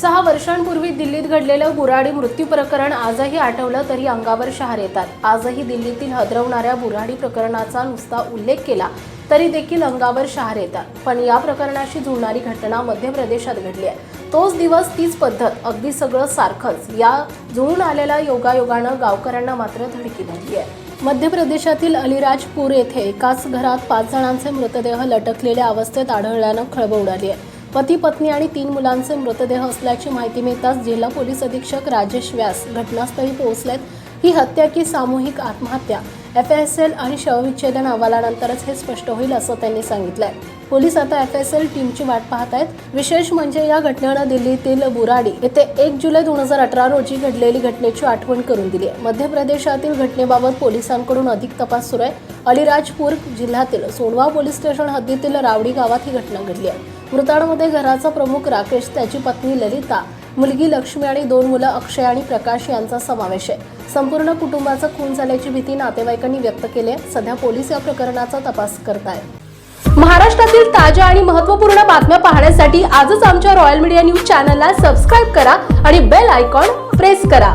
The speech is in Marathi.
सहा वर्षांपूर्वी दिल्लीत घडलेलं बुराडी मृत्यू प्रकरण आजही आठवलं तरी अंगावर शहार येतात. आजही दिल्लीतील हदरवणाऱ्या बुराडी प्रकरणाचा नुसता उल्लेख केला तरी देखील अंगावर शहार येतात. पण या प्रकरणाशी जुळणारी घटना मध्य प्रदेशात घडली आहे. तोच दिवस तीच पद्धत अगदी सगळं सारखंच. या जुळून आलेल्या योगायोगानं गावकऱ्यांना मात्र धडकी धरली आहे. मध्य प्रदेशातील अलिराजपूर येथे एकाच घरात पाच जणांचे मृतदेह लटकलेल्या अवस्थेत आढळल्यानं खळबळ उडाली आहे. पती पत्नी आणि तीन मुलांचे मृतदेह असल्याची माहिती मिळताच जिल्हा पोलीस अधीक्षक राजेश व्यास घटनास्थळी पोहोचलेत. ही हत्या की सामूहिक आत्महत्या? एफ एस एल आणि शवविच्छेदन अहवालानंतरच हे स्पष्ट होईल असं त्यांनी सांगितलंय. पोलीस आता एफ एस एल टीमची वाट पाहत आहेत. विशेष म्हणजे या घटनेनं दिल्लीतील बुराडी येथे एक जुलै दोन हजार अठरा रोजी घडलेली घटनेची आठवण करून दिली आहे. मध्य प्रदेशातील घटनेबाबत पोलिसांकडून अधिक तपास सुरू आहे. अलिराजपूर जिल्ह्यातील सोनवा पोलीस स्टेशन हद्दीतील रावडी गावात ही घटना घडली आहे. मृतांमध्ये घराचा प्रमुख राकेश त्याची पत्नी ललिता मुलगी लक्ष्मी आणि दोन मुलं अक्षय आणि प्रकाश यांचा समावेश आहे. संपूर्ण कुटुंबाचा खून झाल्याची भीती नातेवाईकांनी व्यक्त केली आहे. सध्या पोलीस या प्रकरणाचा तपास करत आहेत महाराष्ट्रातील ताज्या आणि महत्त्वपूर्ण बातम्या पाहण्यासाठी आजच आमच्या रॉयल मीडिया न्यूज चॅनलला सबस्क्राईब करा आणि बेल आयकॉन प्रेस करा.